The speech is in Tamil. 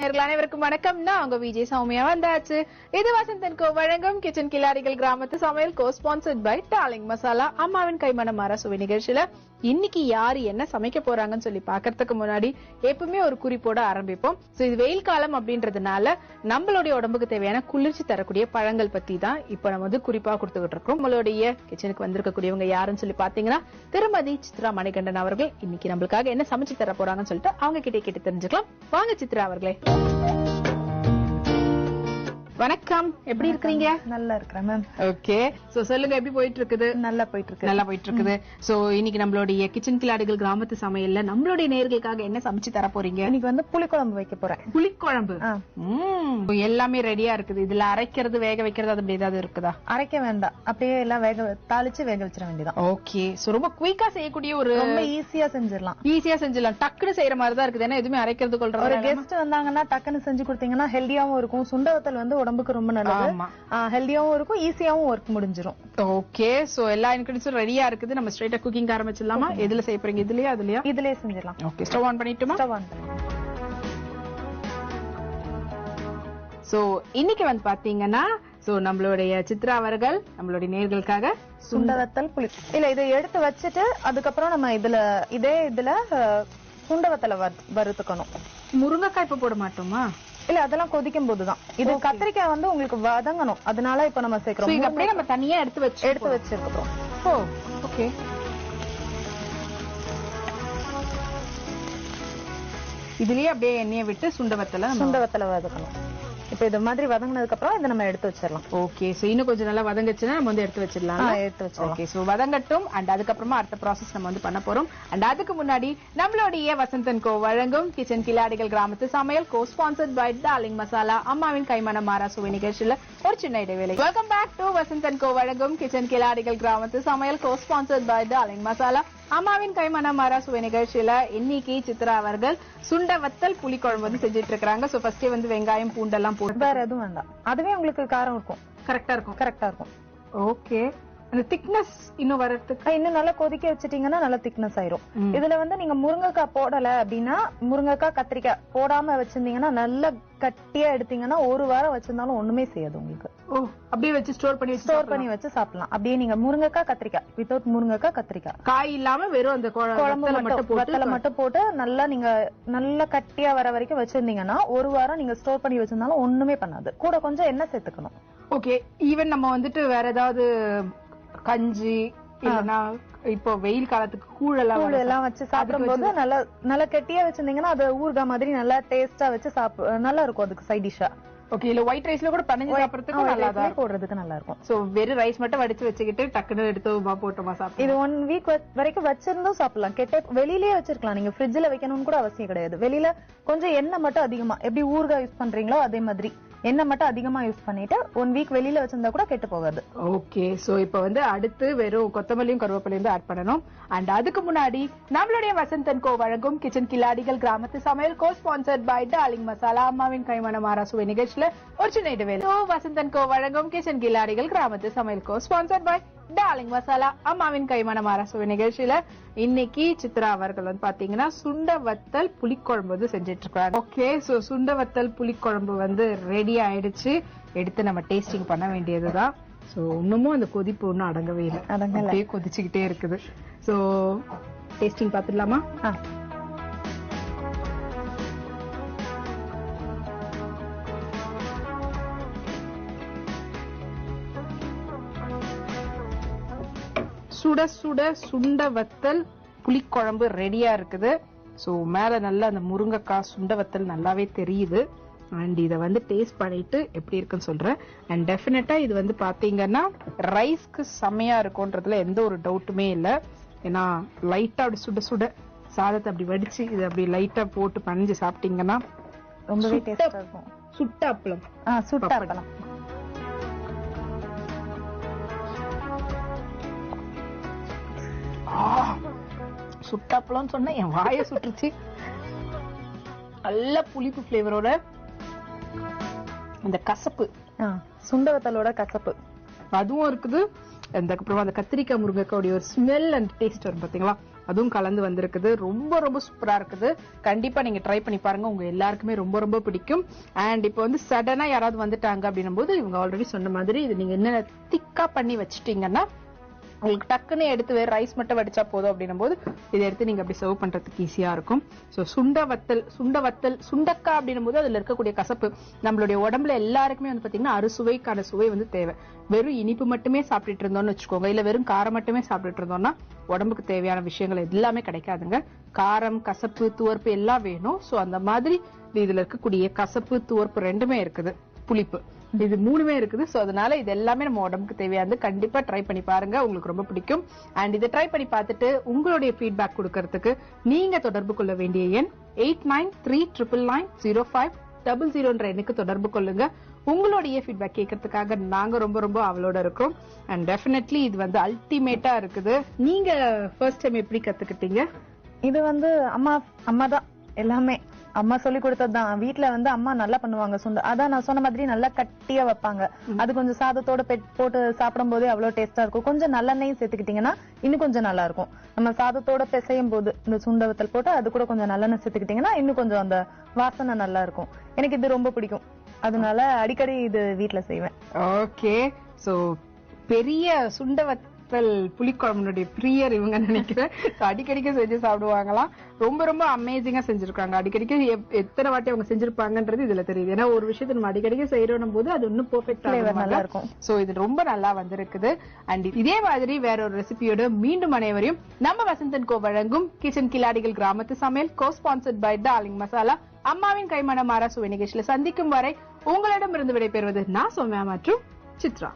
அனைவருக்கும் வணக்கம். நான் உங்க விஜய் சௌமியா வந்தாச்சு. இது வசந்தன் கோ வழங்கும் கிச்சன் கிளாரிகள் கிராமத்து சமையல் co sponsored by darling masala அம்மாவின் கைமணம் மாற சுவை நிகழ்ச்சியில இன்னைக்கு யாரு என்ன சமைக்க போறாங்கன்னு சொல்லி பாக்குறதுக்கு முன்னாடி எப்பவுமே ஒரு குறிப்போட ஆரம்பிப்போம். சோ இது வெயில் காலம் அப்படின்றதுனால நம்மளுடைய உடம்புக்கு தேவையான குளிர்ச்சி தரக்கூடிய பழங்கள் பத்தி தான் இப்ப நம்ம வந்து குறிப்பா கொடுத்துக்கிட்டு இருக்கோம். நம்மளுடைய கிச்சனுக்கு வந்திருக்கக்கூடியவங்க யாருன்னு சொல்லி பாத்தீங்கன்னா திருமதி சித்ரா மணிகண்டன் அவர்கள் இன்னைக்கு நம்மளுக்காக என்ன சமைச்சு தர போறாங்கன்னு சொல்லிட்டு அவங்க கிட்ட கேட்டு தெரிஞ்சுக்கலாம். வாங்க சித்ரா அவர்களே. வணக்கம். எப்படி இருக்கிறீங்க? நல்லா இருக்கிறேன் மேம் ஓகே சோ சொல்லுங்க எப்படி போயிட்டு இருக்குது நல்லா போயிட்டு இருக்கு நல்லா போயிட்டு இருக்குது சோ இன்னைக்கு நம்மளுடைய கிச்சன் கிளாடிகள் கிராமத்து சமையல்ல நம்மளுடைய நேர்களுக்காக என்ன சமைச்சு தர போறீங்க? இன்னைக்கு வந்து புளிக்குழம்பு வைக்க போறேன். புளிக்குழம்பு? எல்லாமே ரெடியா இருக்குது. இதுல அரைக்கிறது வேக வைக்கிறது அது அப்படி ஏதாவது இருக்குதா? அரைக்க வேண்டாம். அப்படியே எல்லாம் வேக தாளிச்சு வேக வச்சிட வேண்டியதான் ஓகே சோ ரொம்ப குயிக்கா செய்யக்கூடிய ஒரு ரொம்ப ஈஸியா செஞ்சிடலாம். ஈஸியா செஞ்சிடலாம். டக்குனு செய்யற மாதிரி தான் இருக்குது. ஏன்னா எதுவுமே அரைக்கிறது ஒரு கொள்றது கெஸ்ட் வந்தாங்கன்னா டக்குன்னு செஞ்சு கொடுத்தீங்கன்னா ஹெல்தியாவும் இருக்கும். சுண்டவத்தல் வந்து உடம்புக்கு ரொம்ப நல்லது. ஹெல்தியாவும் இருக்கும் ஈஸியாவும் ஒர்க் முடிஞ்சிரும். ஓகே சோ எல்லா இன்கிரீடியன்ஸும் ரெடியா இருக்குது. நம்ம ஸ்ட்ரைட்டா குக்கிங் ஆரம்பிச்சிடலாமா? எதுல செய்ய போறீங்க? இதுலயா அதுலயா? இதுலயே செஞ்சிடலாம். ஓகே ஸ்டவ் ஆன் பண்ணிட்டுமா? ஸ்டவ் ஆன் பண்ணி சோ இன்னைக்கு வந்து பாத்தீங்கன்னா சோ நம்மளுடைய சித்ரா அவர்கள் நம்மளுடைய நேர்களுக்காக சுண்டவத்தல் புளி. இல்ல இதை எடுத்து வச்சுட்டு அதுக்கப்புறம் நம்ம இதுல இதே இதுல சுண்டவத்தலை வறு- வறுத்துக்கணும். முருங்கைக்காய் இப்ப போட மாட்டோமா? இல்ல அதெல்லாம் கொதிக்கும் போதுதான் இது கத்திரிக்காய் வந்து உங்களுக்கு வதங்கணும். அதனால இப்ப நம்ம சேர்க்கிறோம் இது அப்படியே நம்ம தனியா எடுத்து வச்சு எடுத்து வச்சிருக்கிறோம். ஓ ஓகே இதுலயே அப்படியே எண்ணெயை விட்டு சுண்ட வத்தல சுண்டவத்தல வதக்கணும். இப்ப இது மாதிரி வதங்கினதுக்கு அப்புறம் இதை நம்ம எடுத்து வச்சிடலாம். ஓகே சோ இன்னும் கொஞ்சம் நல்லா வதங்குச்சுன்னா நம்ம வந்து எடுத்து வச்சிடலாம் எடுத்து வச்சிடலாம். ஓகே சோ வதங்கட்டும் அண்ட் அதுக்கப்புறமா அடுத்த ப்ராசஸ் நம்ம வந்து பண்ண போறோம். அண்ட் அதுக்கு முன்னாடி நம்மளுடைய வசந்தன் கோ வழங்கும் கிச்சன் கிளாடிகள் கிராமத்து சமையல் co sponsored by darling masala அம்மாவின் கைமணம் மாறா சுவை நிகழ்ச்சியில ஒரு சின்ன இடைவேளை. Welcome back to Vasanthan co வழங்கும் கிச்சன் கிளாடிகள் கிராமத்து சமையல் co sponsored by darling masala அம்மாவின் கைமணம் மாறா சுவை நிகழ்ச்சியில இன்னைக்கு சித்ரா அவர்கள் சுண்ட வத்தல் புளிக்குழம்பு வந்து செஞ்சுட்டு இருக்காங்க சோ ஃபர்ஸ்டே வந்து வெங்காயம் பூண்டெல்லாம் போட்டு வேற எதுவும் வேண்டாம். அதுவே உங்களுக்கு காரம் இருக்கும். கரெக்டா இருக்கும். கரெக்டா இருக்கும். ஓகே அந்த திக்னஸ் இன்னும் வர்றதுக்கு அஹ் இன்னும் நல்லா கொதிக்க வச்சிட்டீங்கன்னா நல்லா திக்னஸ் ஆயிரும். இதுல வந்து நீங்க முருங்கைக்காய் போடல அப்படின்னா முருங்கைக்காய் கத்திரிக்காய் போடாம வச்சிருந்தீங்கன்னா நல்லா கட்டியா எடுத்தீங்கன்னா ஒரு வாரம் வச்சிருந்தாலும் ஒண்ணுமே செய்யாது உங்களுக்கு. அப்படியே வச்சு ஸ்டோர் பண்ணி ஸ்டோர் பண்ணி வச்சு சாப்பிடலாம். அப்படியே நீங்க முருங்கைக்காய் கத்திரிக்காய் வித்தவுட் முருங்கைக்காய் கத்திரிக்காய். காய் இல்லாம வெறும் அந்த குழம்பு மட்டும் போட்டு வத்தலை மட்டும் போட்டு நல்லா நீங்க நல்லா கட்டியா வர வரைக்கும் வச்சிருந்தீங்கன்னா ஒரு வாரம் நீங்க ஸ்டோர் பண்ணி வச்சிருந்தாலும் ஒண்ணுமே பண்ணாது. கூட கொஞ்சம் எண்ணெய் சேர்த்துக்கணும். ஓகே ஈவன் நம்ம வந்துட்டு வேற ஏதாவது கஞ்சி இல்லனா இப்போ வெயில் காலத்துக்கு கூழெல்லாம் தூள் எல்லாம் வச்சு சாப்பிடும்போது நல்லா நல்லா கெட்டியா வச்சிருந்தீங்கன்னா அது ஊறுகாய் மாதிரி நல்லா டேஸ்டா வச்சு சாப்பிட நல்லா இருக்கும் அதுக்கு சைட் டிஷ்ஷா ஓகே இல்ல ஒயிட் ரைஸ்ல கூட பனஞ்சு சாப்பிடறதுக்கு நல்லா தான் போடுறதுக்கு நல்லா இருக்கும். சோ வெறும் ரைஸ் மட்டும் வடிச்சு வச்சுக்கிட்டு டக்குன்னு எடுத்து போட்டோமா சாப்பிட்டு இது ஒன் வீக் வரைக்கும் வச்சிருந்தும் சாப்பிடலாம். கெட்ட வெளியிலயே வச்சிருக்கலாம். நீங்க ஃப்ரிட்ஜ்ல வைக்கணும்னு கூட அவசியம் கிடையாது. வெளியில கொஞ்சம் எண்ணெய் மட்டும் அதிகமா எப்படி ஊறுகாய் யூஸ் பண்றீங்களோ அதே மாதிரி. எண்ணெய் மட்டும் அதிகமா யூஸ் பண்ணிட்டு ஒன் வீக் வெளியில வச்சிருந்தா கூட கெட்டு போகாது. ஓகே சோ இப்போ வந்து அடுத்து வெறும் கொத்தமல்லியும் கருவேப்பிலையும் தான் ஆட் பண்ணணும். அண்ட் அதுக்கு முன்னாடி நம்மளுடைய வசந்தன் கோ வழங்கும் கிச்சன் கில்லாடிகள் கிராமத்து சமையல் co sponsored by darling masala அம்மாவின் கைமண மாராசுவை நிகழ்ச்சியில ஒரு சின்ன இடைவேளை. வசந்தன் கோ வழங்கும் கிச்சன் கில்லாடிகள் கிராமத்து சமையல் co sponsored by darling masala அம்மாவின் கைமண மாறா சுவை நிகழ்ச்சியில இன்னைக்கு சித்ரா அவர்கள் வந்து பாத்தீங்கன்னா சுண்ட வத்தல் புளிக்குழம்பு வந்து செஞ்சுட்டு இருக்காங்க. ஓகே சோ சுண்ட வத்தல் புளிக்குழம்பு வந்து ரெடி ஆயிடுச்சு. எடுத்து நம்ம டேஸ்டிங் பண்ண வேண்டியதுதான். சோ இன்னமும் அந்த கொதிப்பு ஒன்றும் அடங்கவே இல்லை. அடங்கல. கொதிச்சுக்கிட்டே இருக்குது. சோ டேஸ்டிங் பாத்துடலாமா சுட சுட சுண்ட வத்தல் புளிக்குழம்பு ரெடியா இருக்குது. சோ மேல நல்லா அந்த முருங்கைக்காய் சுண்ட வத்தல் நல்லாவே தெரியுது. அண்ட் இத வந்து டேஸ்ட் பண்ணிட்டு எப்படி இருக்குன்னு சொல்றேன். அண்ட் டெஃபினட்டா இது வந்து பாத்தீங்கன்னா ரைஸ்க்கு செமையா இருக்கும்ன்றதுல எந்த ஒரு டவுட்டுமே இல்ல. ஏன்னா லைட்டா அப்படி சுட சுட சாதத்தை அப்படி வடிச்சு இது அப்படி லைட்டா போட்டு பணிஞ்சு சாப்பிட்டீங்கன்னா ரொம்பவே டேஸ்டா இருக்கும். சுட்ட அப்பளம். சுட்டா பப்படம். இருக்கலாம் சுட்டாப்பழம்னு சொன்னா என் வாயை சுட்டுச்சு நல்ல புளிப்பு ஃபிளேவரோட அந்த கசப்பு. சுண்டவத்தலோட கசப்பு. அதுவும் இருக்குது. அதுக்கப்புறமா அந்த கத்திரிக்காய் முருங்கைக்காவுடைய ஒரு ஸ்மெல் அண்ட் டேஸ்ட் வரும் பாத்தீங்களா? அதுவும் கலந்து வந்திருக்குது. ரொம்ப ரொம்ப சூப்பரா இருக்குது. கண்டிப்பா நீங்க ட்ரை பண்ணி பாருங்க. உங்க எல்லாருக்குமே ரொம்ப ரொம்ப பிடிக்கும். அண்ட் இப்போ வந்து சடனா யாராவது வந்துட்டாங்க அப்படின்னும் போது இவங்க ஆல்ரெடி சொன்ன மாதிரி இது நீங்க என்ன திக்கா பண்ணி வச்சிட்டீங்கன்னா உங்களுக்கு டக்குன்னு எடுத்து வேற ரைஸ் மட்டும் வடிச்சா போதும் அப்படின்னும் போது இதை எடுத்து நீங்க அப்படி சர்வ் பண்றதுக்கு ஈஸியா இருக்கும். சோ சுண்ட வத்தல் சுண்ட வத்தல் சுண்டக்கா அப்படின்னும் போது அதுல இருக்கக்கூடிய கசப்பு நம்மளுடைய உடம்புல எல்லாருக்குமே வந்து பாத்தீங்கன்னா அறுசுவைக்கான சுவை வந்து தேவை. வெறும் இனிப்பு மட்டுமே சாப்பிட்டுட்டு இருந்தோம்னு வச்சுக்கோங்க. இல்ல வெறும் காரம் மட்டுமே சாப்பிட்டுட்டு இருந்தோம்னா உடம்புக்கு தேவையான விஷயங்கள் எல்லாமே கிடைக்காதுங்க. காரம் கசப்பு துவர்ப்பு எல்லாம் வேணும். சோ அந்த மாதிரி இதுல இருக்கக்கூடிய கசப்பு துவர்ப்பு ரெண்டுமே இருக்குது. புளிப்பு. இது மூணுமே இருக்குது. சோ அதனால இது எல்லாமே நம்ம உடம்புக்கு தேவையானது. கண்டிப்பா ட்ரை பண்ணி பாருங்க. உங்களுக்கு ரொம்ப பிடிக்கும். அண்ட் இதை ட்ரை பண்ணி பார்த்துட்டு உங்களுடைய ஃபீட்பேக் கொடுக்கறதுக்கு நீங்க தொடர்பு கொள்ள வேண்டிய எண் eight nine three triple nine zero five double ஜீரோன்ற எண்ணுக்கு தொடர்பு கொள்ளுங்க. உங்களுடைய ஃபீட்பேக் கேட்கறதுக்காக நாங்க ரொம்ப ரொம்ப அவளோட இருக்கோம். அண்ட் டெஃபினெட்லி இது வந்து அல்டிமேட்டா இருக்குது. நீங்க ஃபர்ஸ்ட் டைம் எப்படி கத்துக்கிட்டீங்க? இது வந்து அம்மா அம்மா தான் எல்லாமே. அம்மா சொல்லி கொடுத்தது தான் வீட்டுல வந்து அம்மா நல்லா பண்ணுவாங்க சுண்டல். அதான் நான் சொன்ன மாதிரி நல்லா கட்டியா வைப்பாங்க. அது கொஞ்சம் சாதத்தோட பெட் போட்டு சாப்பிடும் போதே அவ்வளவு டேஸ்டா இருக்கும். கொஞ்சம் நல்லெண்ணெயும் சேர்த்துக்கிட்டீங்கன்னா இன்னும் கொஞ்சம் நல்லா இருக்கும். நம்ம சாதத்தோட பிசையும் போது இந்த சுண்ட வத்தல் போட்டு அது கூட கொஞ்சம் நல்லெண்ணெய் சேர்த்துக்கிட்டீங்கன்னா இன்னும் கொஞ்சம் அந்த வாசனை நல்லா இருக்கும். எனக்கு இது ரொம்ப பிடிக்கும். அதனால அடிக்கடி இது வீட்ல செய்வேன். ஓகே. சோ பெரிய சுண்ட வத்தல் புளிக்குழம்புனுடைய பிரியர் இவங்க நினைக்கிறேன். அடிக்கடிக்கு செஞ்சு சாப்பிடுவாங்களாம். ரொம்ப ரொம்ப அமேசிங்கா செஞ்சிருக்காங்க. அடிக்கடிக்கு எத்தனை வாட்டி அவங்க செஞ்சிருப்பாங்கன்றது இதுல தெரியுது. ஏன்னா ஒரு விஷயத்தை நம்ம அடிக்கடிக்கு செய்யறோம் போது அது இன்னும் Flavor நல்லா பெர்ஃபெக்டா இருக்கும். சோ இது ரொம்ப நல்லா வந்திருக்குது. அண்ட் இதே மாதிரி வேற ஒரு ரெசிபியோட மீண்டும் அனைவரையும் நம்ம வசந்தன் கோ வழங்கும் கிச்சன் கில்லாடிகள் கிராமத்து சமையல் co sponsored by darling masala அம்மாவின் கைமண மாரா சுவை நிகழ்ச்சியில சந்திக்கும் வரை உங்களிடமிருந்து விடைபெறுவது நான் சௌமியா மற்றும் சித்ரா.